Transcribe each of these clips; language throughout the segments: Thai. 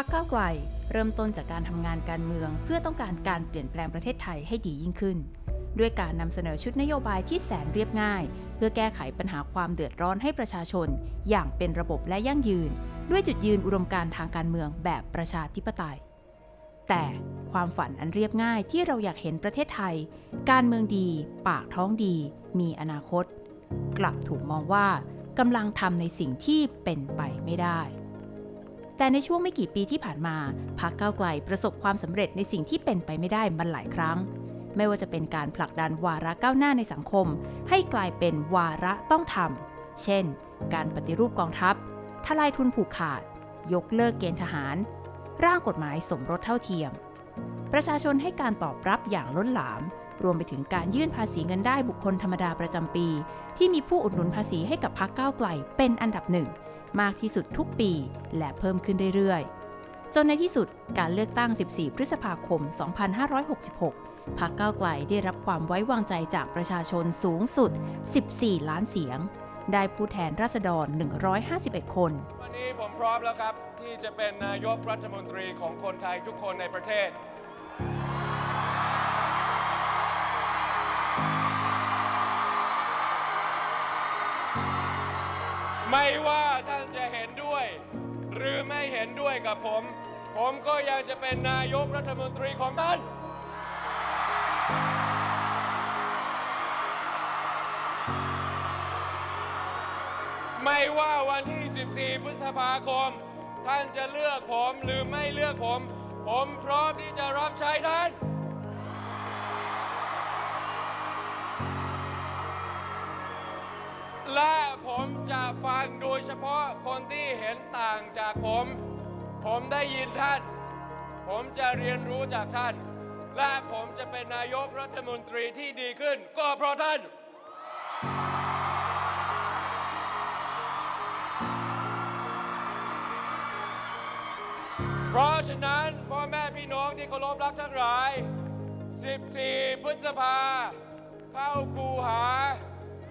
พักก้าวไกลเริ่มต้นจากการทำงานการเมือง เพื่อต้องการการเปลี่ยนแปลงประเทศไทยให้ดียิ่งขึ้น ด้วยการนำเสนอชุดนโยบายที่แสนเรียบง่าย เพื่อแก้ไขปัญหาความเดือดร้อนให้ประชาชน อย่างเป็นระบบและยั่งยืน ด้วยจุดยืนอุดมการทางการเมืองแบบประชาธิปไตย แต่ความฝันอันเรียบง่ายที่เราอยากเห็นประเทศไทย การเมืองดี ปากท้องดี มีอนาคต กลับถูกมองว่ากำลังทำในสิ่งที่เป็นไปไม่ได้ แต่ในช่วงไม่กี่ปีที่ผ่านมาพรรคก้าวไกลประสบความสำเร็จในสิ่งที่เป็นไปไม่ได้มันหลายครั้ง ไม่ว่าจะเป็นการผลักดันวาระก้าวหน้าในสังคม ให้กลายเป็นวาระต้องทำเช่น การปฏิรูปกองทัพทลายทุนผูกขาด ยกเลิกเกณฑ์ทหาร ร่างกฎหมายสมรสเท่าเทียม ประชาชนให้การตอบรับอย่างล้นหลาม รวมไปถึงการยื่นภาษีเงินได้บุคคลธรรมดาประจำปี ที่มีผู้อุดหนุนภาษีให้กับพรรคก้าวไกลเป็นอันดับหนึ่ง มากที่สุดทุกปีและเพิ่มขึ้นเรื่อยๆ จนในที่สุดการเลือกตั้ง 14 พฤษภาคม 2566 พรรคก้าวไกลได้รับความไว้วางใจจากประชาชนสูงสุด 14 ล้านเสียง ได้ผู้แทนราษฎร 151 คน วันนี้ผมพร้อมแล้วครับ ที่จะเป็นนายกรัฐมนตรีของคนไทยทุกคนในประเทศ ไม่ว่าท่านจะเห็นด้วย หรือไม่เห็นด้วยกับผม ผมก็ยังจะเป็นนายกรัฐมนตรีของท่าน ไม่ว่าวันที่ 14 พฤษภาคม ท่านจะเลือกผมหรือไม่เลือกผม ผมพร้อมที่จะรับใช้ท่าน และผมจะฟังโดยเฉพาะคนที่เห็นต่างจากผม ผมได้ยินท่าน ผมจะเรียนรู้จากท่าน และผมจะเป็นนายกรัฐมนตรีที่ดีขึ้น ก็เพราะท่าน เพราะฉะนั้นพ่อแม่พี่น้องที่เคารพรักทั้งหลาย 14 พฤษภาเข้าคูหา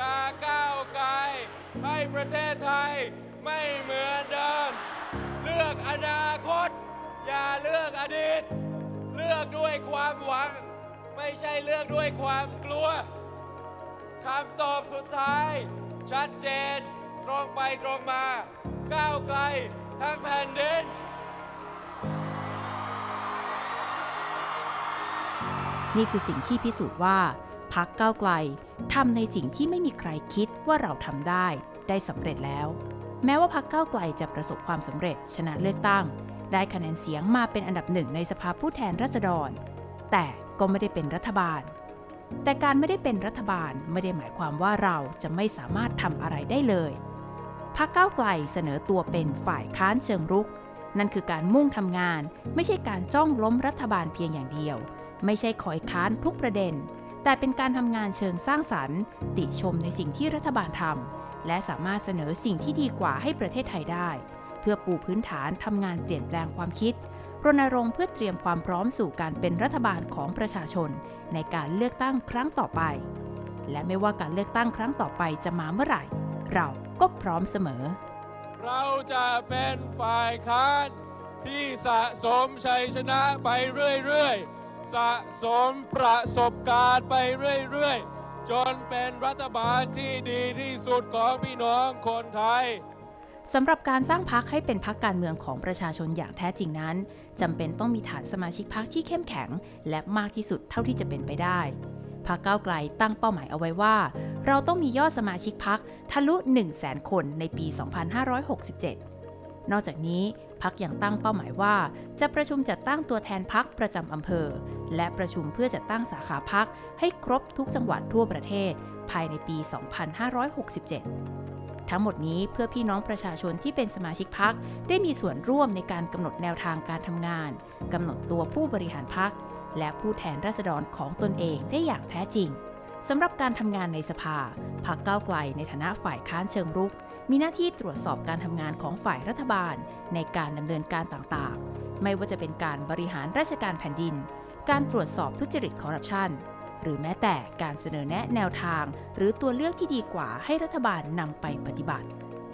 กาก้าวไกลให้ประเทศไทยไม่เหมือนเดิม เลือกอนาคต อย่าเลือกอดีต เลือกด้วยความหวัง ไม่ใช่เลือกด้วยความกลัวคำตอบสุดท้าย ชัดเจน ตรงไปตรงมา ก้าวไกลทั้งแผ่นดินนี่คือสิ่งที่พิสูจน์ว่า พักก้าวไกลทำในสิ่งที่ไม่มีใครคิดว่าเราทำได้ ได้สำเร็จแล้ว แม้ว่าพักก้าวไกลจะประสบความสำเร็จชนะเลือกตั้ง ได้คะแนนเสียงมาเป็นอันดับหนึ่งในสภาผู้แทนราษฎร แต่ก็ไม่ได้เป็นรัฐบาล แต่การไม่ได้เป็นรัฐบาลไม่ได้หมายความว่าเราจะไม่สามารถทำอะไรได้เลยพักก้าวไกลเสนอตัวเป็นฝ่ายค้านเชิงรุก นั่นคือการมุ่งทำงาน ไม่ใช่การจ้องล้มรัฐบาลเพียงอย่างเดียว ไม่ใช่คอยค้านทุกประเด็น แต่เป็นการทำงานเชิงสร้างสรรค์ ติชมในสิ่งที่รัฐบาลทำและสามารถเสนอสิ่งที่ดีกว่าให้ประเทศไทยได้ เพื่อปูพื้นฐานทำงานเปลี่ยนแปลงความคิดรณรงค์เพื่อเตรียมความพร้อมสู่การเป็นรัฐบาลของประชาชน ในการเลือกตั้งครั้งต่อไป และไม่ว่าการเลือกตั้งครั้งต่อไปจะมาเมื่อไหร่ เราก็พร้อมเสมอ เราจะเป็นฝ่ายค้านที่สะสมชัยชนะไปเรื่อย ๆ สะสมประสบการณ์ไปเรื่อยๆ จนเป็นรัฐบาลที่ดีที่สุดของพี่น้องคนไทยสำหรับการสร้างพักให้เป็นพักการเมืองของประชาชนอย่างแท้จริงนั้นจำเป็นต้องมีฐานสมาชิกพักที่เข้มแข็ง และมากที่สุดเท่าที่จะเป็นไปได้พักเก้าไกลตั้งเป้าหมายเอาไว้ว่า เราต้องมียอดสมาชิกพักทะลุ 1 0 0 0 0แสนคนในปี 2567 นอกจากนี้ พักยังตั้งเป้าหมายว่า จะประชุมจัดตั้งตัวแทนพักประจำอำเภอ และประชุมเพื่อจัดตั้งสาขาพักให้ครบทุกจังหวัดทั่วประเทศ ภายในปี 2567ทั้งหมดนี้เพื่อพี่น้องประชาชนที่เป็นสมาชิกพักได้มีส่วนร่วมในการกำหนดแนวทางการทำงานกำหนดตัวผู้บริหารพักและผู้แทนราษฎรของตนเองได้อย่างแท้จริงสำหรับการทำงานในสภาพักก้าวไกลในฐานะฝ่ายค้านเชิงรุก มีหน้าที่ตรวจสอบการทำงานของฝ่ายรัฐบาล ในการดำเนินการต่างๆ ไม่ว่าจะเป็นการบริหารราชการแผ่นดิน การตรวจสอบทุจริตคอร์รัปชันหรือแม้แต่การเสนอแนะแนวทาง หรือตัวเลือกที่ดีกว่าให้รัฐบาลนำไปปฏิบัติ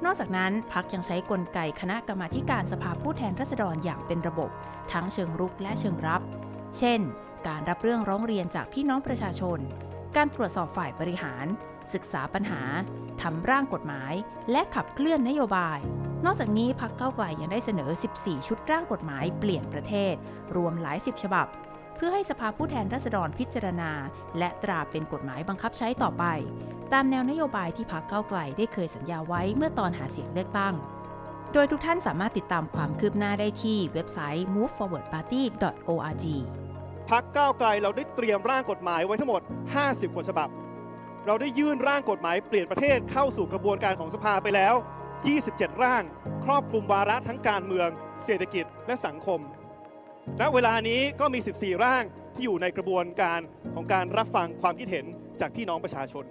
นอกจากนั้นพักยังใช้กลไกคณะกรรมาการสภาผู้แทนราษฎรอย่างเป็นระบบ ทั้งเชิงรุกและเชิงรับ เช่น การรับเรื่องร้องเรียนจากพี่น้องประชาชน การตรวจสอบฝ่ายบริหาร ศึกษาปัญหา ทำร่างกฎหมาย และขับเคลื่อนนโยบาย นอกจากนี้พักเก้าไกลยังได้เสนอ 14 ชุดร่างกฎหมายเปลี่ยนประเทศ รวมหลายสิบฉบับ เพื่อให้สภาผู้แทนราษฎรพิจารณา และตราเป็นกฎหมายบังคับใช้ต่อไป ตามแนวนโยบายที่พักเก้าไกลได้เคยสัญญาไว้เมื่อตอนหาเสียงเลือกตั้งโดยทุกท่านสามารถติดตามความคืบหน้าได้ที่เว็บไซต์ moveforwardparty.org พักก้าวไกลเราได้เตรียมร่างกฎหมายไว้ทั้งหมด 50 กว่าฉบับ เราได้ยื่นร่างกฎหมายเปลี่ยนประเทศเข้าสู่กระบวนการของสภาไปแล้ว 27 ร่าง ครอบคลุมวาระทั้งการเมือง เศรษฐกิจและสังคม ณ เวลานี้ก็มี 14 ร่างที่อยู่ในกระบวนการของการรับฟังความคิดเห็นจากพี่น้องประชาชน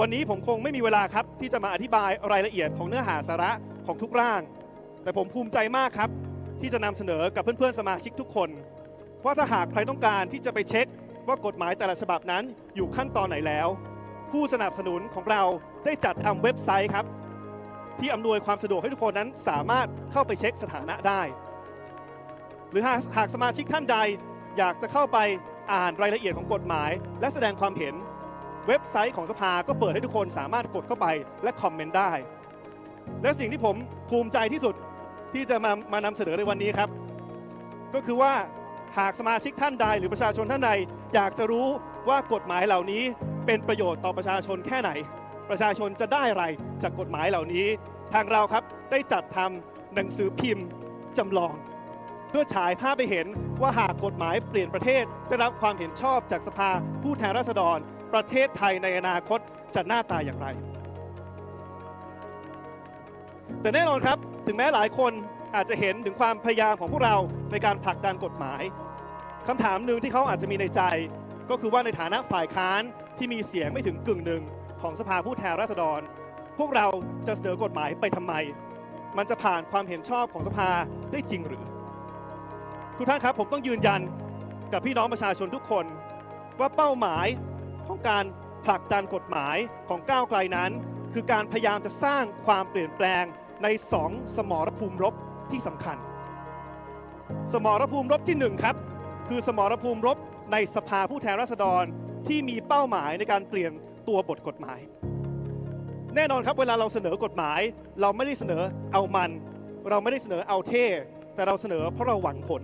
วันนี้ผมคงไม่มีเวลาครับที่จะมาอธิบายรายละเอียดของเนื้อหาสาระของทุกร่าง แต่ผมภูมิใจมากครับ ที่จะนำเสนอกับเพื่อนๆสมาชิกทุกคนว่าถ้าหากใครต้องการที่จะไปเช็ค ว่ากฎหมายแต่ละฉบับนั้นอยู่ขั้นตอนไหนแล้ว ผู้สนับสนุนของเราได้จัดทำเว็บไซต์ครับ ที่อำนวยความสะดวกให้ทุกคนนั้นสามารถเข้าไปเช็คสถานะได้ หรือหากหากสมาชิกท่านใดอยากจะเข้าไปอ่านรายละเอียดของกฎหมาย และแสดงความเห็นเว็บไซต์ของสภาก็เปิดให้ทุกคนสามารถกดเข้าไปและคอมเมนต์ได้ และสิ่งที่ผมภูมิใจที่สุดที่จะมามานำเสนอในวันนี้ครับ ก็คือว่า หากสมาชิกท่านใดหรือประชาชนท่านใด อยากจะรู้ว่ากฎหมายเหล่านี้เป็นประโยชน์ต่อประชาชนแค่ไหน ประชาชนจะได้อะไรจากกฎหมายเหล่านี้ ทางเราครับได้จัดทำหนังสือพิมพ์จำลอง เพื่อฉายภาพไปเห็นว่าหากกฎหมายเปลี่ยนประเทศได้รับความเห็นชอบจากสภาผู้แทนราษฎร ประเทศไทยในอนาคตจะหน้าตาอย่างไร แต่แน่นอนครับ ถึงแม้หลายคนอาจจะเห็นถึงความพยายามของพวกเราในการผลักดันกฎหมายคำถามหนึ่งที่เขาอาจจะมีในใจ ก็คือว่าในฐานะฝ่ายค้านที่มีเสียงไม่ถึงกึ่งหนึ่งของสภาผู้แทนราษฎร พวกเราจะเสนอกฎหมายไปทำไม มันจะผ่านความเห็นชอบของสภาได้จริงหรือ ทุกท่านครับผมต้องยืนยันกับพี่น้องประชาชนทุกคน ว่าเป้าหมายของการผลักดันกฎหมายของก้าวไกลนั้น คือการพยายามจะสร้างความเปลี่ยนแปลง ในสองสมรภูมิรบที่สำคัญ สมรภูมิรบที่หนึ่งครับคือสมรภูมิรบในสภาผู้แทนราษฎรที่มีเป้าหมายในการเปลี่ยนตัวบทกฎหมาย แน่นอนครับเวลาเราเสนอกฎหมาย เราไม่ได้เสนอเอามัน เราไม่ได้เสนอเอาเท่ แต่เราเสนอเพราะเราหวังผล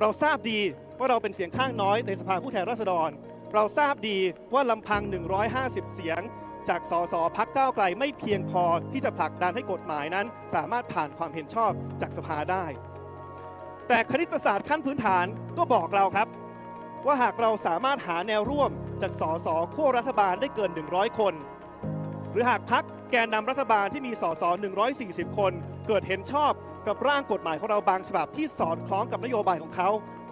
เราทราบดีว่าเราเป็นเสียงข้างน้อยในสภาผู้แทนราษฎร เราทราบดีว่าลำพัง 150 เสียง จากสสพักก้าวไกลไม่เพียงพอที่จะผลักดันให้กฎหมายนั้น สามารถผ่านความเห็นชอบจากสภาได้ แต่คณิตศาสตร์ขั้นพื้นฐานก็บอกเราครับ ว่าหากเราสามารถหาแนวร่วมจากสสขั้วรัฐบาลได้เกิน 100 คน หรือหากพักแกนนำรัฐบาลที่มีสส140 คน เกิดเห็นชอบกับร่างกฎหมายของเราบางฉบับที่สอดคล้องกับนโยบายของเขา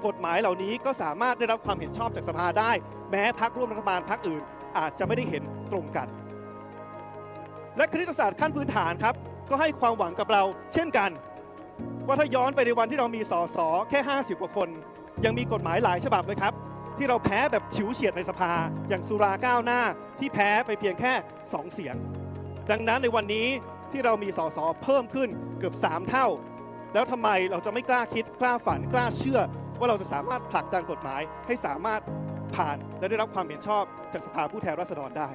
กฎหมายเหล่านี้ก็สามารถได้รับความเห็นชอบจากสภาได้ แม้พักร่วมรัฐบาลพักอื่น อาจจะไม่ได้เห็นตรงกัน และคณิตศาสตร์ขั้นพื้นฐานครับ ก็ให้ความหวังกับเราเช่นกัน ว่าถ้าย้อนไปในวันที่เรามีสสแค่ 50 กว่าคน ยังมีกฎหมายหลายฉบับเลยครับ ที่เราแพ้แบบฉิวเฉียดในสภา อย่างสุราก้าวหน้าที่แพ้ไปเพียงแค่ 2 เสียง ดังนั้นในวันนี้ที่เรามีสสเพิ่มขึ้นเกือบ 3 เท่า แล้วทำไมเราจะไม่กล้าคิดกล้าฝันกล้าเชื่อ ว่าเราจะสามารถผลักดันกฎหมายให้สามารถผ่านและได้รับความเห็นชอบจากสภาผู้แทนราษฎรได้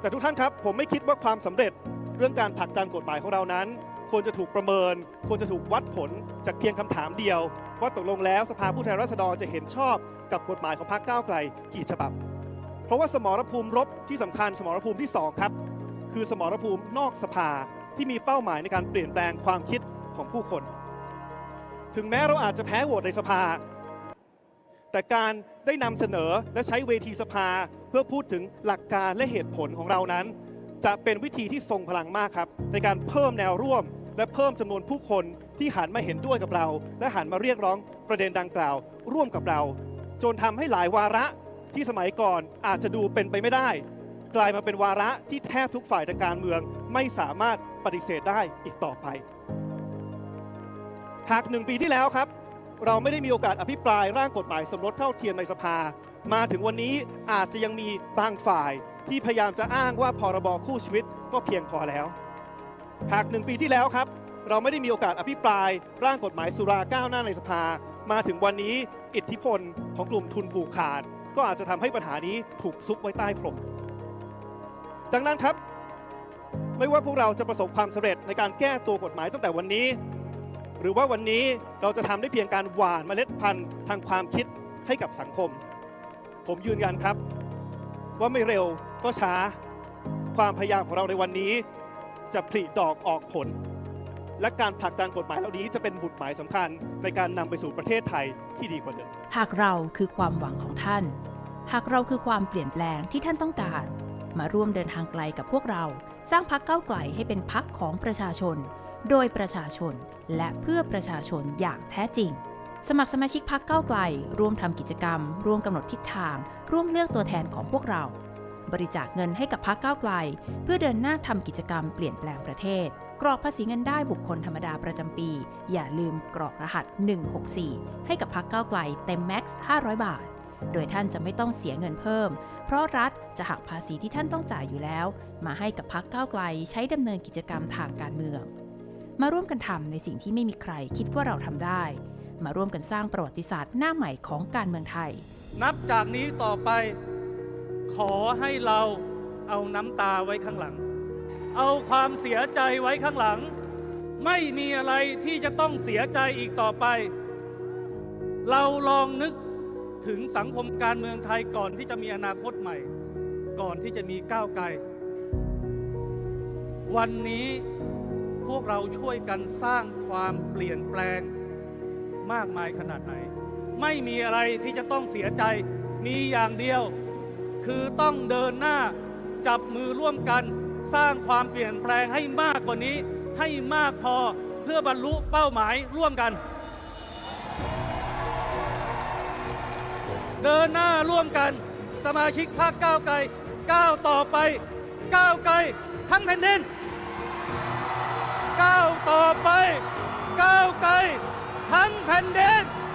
แต่ทุกท่านครับผมไม่คิดว่าความสำเร็จเรื่องการผลักดันกฎหมายของเรานั้น ควรจะถูกประเมิน ควรจะถูกวัดผลจากเพียงคำถามเดียว ว่าตกลงแล้วสภาผู้แทนราษฎรจะเห็นชอบกับกฎหมายของพรรคก้าวไกลกี่ฉบับ เพราะว่าสมรภูมิรบที่สำคัญสมรภูมิที่สองครับ คือสมรภูมินอกสภาที่มีเป้าหมายในการเปลี่ยนแปลงความคิดของผู้คน ถึงแม้เราอาจจะแพ้โหวตในสภา แต่การได้นำเสนอและใช้เวทีสภา เพื่อพูดถึงหลักการและเหตุผลของเรานั้น จะเป็นวิธีที่ทรงพลังมากครับ ในการเพิ่มแนวร่วม และเพิ่มจำนวนผู้คนที่หันมาเห็นด้วยกับเรา และหันมาเรียกร้องประเด็นดังกล่าว ร่วมกับเรา จนทำให้หลายวาระที่สมัยก่อนอาจจะดูเป็นไปไม่ได้ กลายมาเป็นวาระที่แทบทุกฝ่ายทางการเมือง ไม่สามารถปฏิเสธได้อีกต่อไป หากหนึ่งปีที่แล้วครับ เราไม่ได้มีโอกาสอภิปรายร่างกฎหมายสมรสเท่าเทียมในสภา มาถึงวันนี้อาจจะยังมีบางฝ่ายที่พยายามจะอ้างว่าพรบคู่ชีวิตก็เพียงพอแล้ว หากหนึ่งปีที่แล้วครับ เราไม่ได้มีโอกาสอภิปราย ร่างกฎหมายสุราก้าวหน้าในสภา มาถึงวันนี้อิทธิพลของกลุ่มทุนผูกขาด ก็อาจจะทำให้ปัญหานี้ถูกซุกไว้ใต้พรมดังนั้นครับ ไม่ว่าพวกเราจะประสบความสำเร็จในการแก้ตัวกฎหมายตั้งแต่วันนี้ หรือว่าวันนี้เราจะทำได้เพียงการหว่านเมล็ดพันธุ์ทางความคิดให้กับสังคม ผมยืนยันครับ ว่าไม่เร็วก็ช้า ความพยายามของเราในวันนี้ จะผลิดอกออกผล และการผลักดันกฎหมายเหล่านี้จะเป็นบุตรหมายสำคัญในการนำไปสู่ประเทศไทยที่ดีกว่าเดิม หากเราคือความหวังของท่าน หากเราคือความเปลี่ยนแปลงที่ท่านต้องการ มาร่วมเดินทางไกลกับพวกเรา สร้างพักเก้าไกลให้เป็นพักของประชาชน โดยประชาชน และเพื่อประชาชนอย่างแท้จริง สมัครสมาชิกพักเก้าไกล ร่วมทำกิจกรรม ร่วมกำหนดทิศทาง ร่วมเลือกตัวแทนของพวกเรา บริจาคเงินให้กับพักเก้าไกล เพื่อเดินหน้าทำกิจกรรมเปลี่ยนแปลงประเทศ กรอกภาษีเงินได้บุคคลธรรมดาประจำปี อย่าลืมกรอกรหัส 164 ให้กับพักเก้าไกลเต็มแม็กซ์500 บาท โดยท่านจะไม่ต้องเสียเงินเพิ่ม เพราะรัฐจะหักภาษีที่ท่านต้องจ่ายอยู่แล้ว มาให้กับพักเก้าไกลใช้ดำเนินกิจกรรมทางการเมือง มาร่วมกันทำในสิ่งที่ไม่มีใครคิดว่าเราทำได้ มาร่วมกันสร้างประวัติศาสตร์หน้าใหม่ของการเมืองไทย นับจากนี้ต่อไป ขอให้เราเอาน้ำตาไว้ข้างหลัง เอาความเสียใจไว้ข้างหลัง ไม่มีอะไรที่จะต้องเสียใจอีกต่อไป เราลองนึกถึงสังคมการเมืองไทยก่อนที่จะมีอนาคตใหม่ ก่อนที่จะมีก้าวไกล วันนี้พวกเราช่วยกันสร้างความเปลี่ยนแปลง มากมายขนาดไหน ไม่มีอะไรที่จะต้องเสียใจ มีอย่างเดียว คือต้องเดินหน้าจับมือร่วมกัน สร้างความเปลี่ยนแปลงให้มากกว่านี้ ให้มากพอเพื่อบรรลุเป้าหมายร่วมกัน เดินหน้าร่วมกัน สมาชิกพรรคก้าวไกลก้าวต่อไปก้าวไกลทั้งแผ่นดินก้าวต่อไปก้าวไกล ทั้งแผ่นดินคน